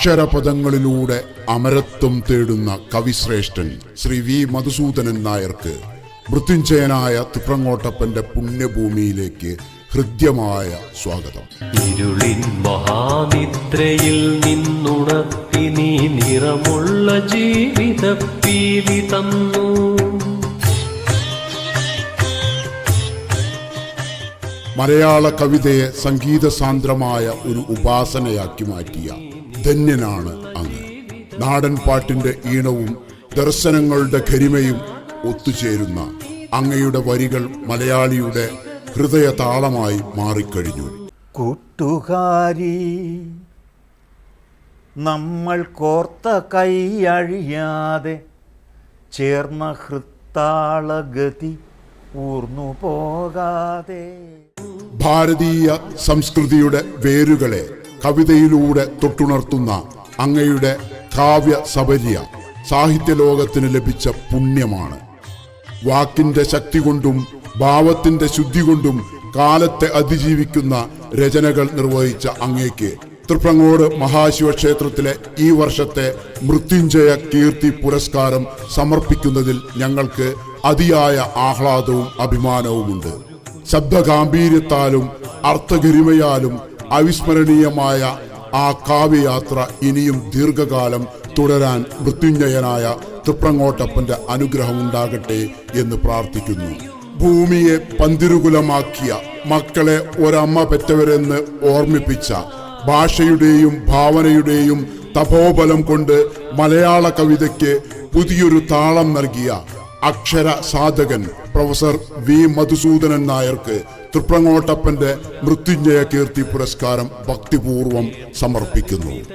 അക്ഷരപദങ്ങളിലൂടെ അമരത്വം തേടുന്ന കവിശ്രേഷ്ഠൻ ശ്രീ വി. മധുസൂദനൻ നായർക്ക് മൃത്യുഞ്ജയനായ തുപ്രങ്ങോട്ടപ്പന്റെ പുണ്യഭൂമിയിലേക്ക് ഹൃദ്യമായ സ്വാഗതം. ഇരുളിൻ മഹാനിദ്രയിൽ നിന്നുണർത്തി നീ നിറമുള്ള ജീവിത പീലി തന്നു. മലയാള കവിതയെ സംഗീതസാന്ദ്രമായ ഒരു ഉപാസനയാക്കി മാറ്റിയ ധന്യനാണ് അങ്ങ്. നാടൻ പാട്ടിന്റെ ഈണവും ദർശനങ്ങളുടെ ഖരിമയും ഒത്തുചേരുന്ന അങ്ങയുടെ വരികൾ മലയാളിയുടെ ഹൃദയ താളമായി മാറിക്കഴിഞ്ഞു. കൂട്ടുകാരി നമ്മൾ കോർത്ത കൈയഴിയാതെ ചേർന്ന ഹൃത്താളഗതി ഊർന്നു പോകാതെ. ഭാരതീയ സംസ്കൃതിയുടെ വേരുകളെ കവിതയിലൂടെ തൊട്ടുണർത്തുന്ന അങ്ങയുടെ കാവ്യ സബര്യ സാഹിത്യലോകത്തിന് ലഭിച്ച പുണ്യമാണ്. വാക്കിന്റെ ശക്തി കൊണ്ടും ഭാവത്തിന്റെ ശുദ്ധി കൊണ്ടും കാലത്തെ അതിജീവിക്കുന്ന രചനകൾ നിർവഹിച്ച അങ്ങേക്ക് തൃപ്രങ്ങോട് മഹാശിവക്ഷേത്രത്തിലെ ഈ വർഷത്തെ മൃത്യുഞ്ജയ കീർത്തി പുരസ്കാരം സമർപ്പിക്കുന്നതിൽ ഞങ്ങൾക്ക് അതിയായ ആഹ്ലാദവും അഭിമാനവുമുണ്ട്. ശബ്ദഗാംഭീര്യത്താലും അർത്ഥഗരിമയാലും അവിസ്മരണീയമായ ആ കാവ്യയാത്ര ഇനിയും ദീർഘകാലം തുടരാൻ മൃത്യുഞ്ജയനായ തൃപ്രങ്ങോട്ടപ്പന്റെ അനുഗ്രഹം ഉണ്ടാകട്ടെ എന്ന് പ്രാർത്ഥിക്കുന്നു. ഭൂമിയെ പന്തിരുകുലമാക്കിയ മക്കളെ ഒരമ്മ പെറ്റവരെന്ന് ഓർമ്മിപ്പിച്ച ഭാഷയുടെയും ഭാവനയുടെയും തപോബലം കൊണ്ട് മലയാള കവിതയ്ക്ക് പുതിയൊരു താളം നൽകിയ അക്ഷര സാധകൻ പ്രൊഫസർ വി. മധുസൂദനൻ നായർക്ക് തൃപ്രങ്ങോട്ടപ്പന്റെ മൃത്യുഞ്ജയ കീർത്തി പുരസ്കാരം ഭക്തിപൂർവം സമർപ്പിക്കുന്നു.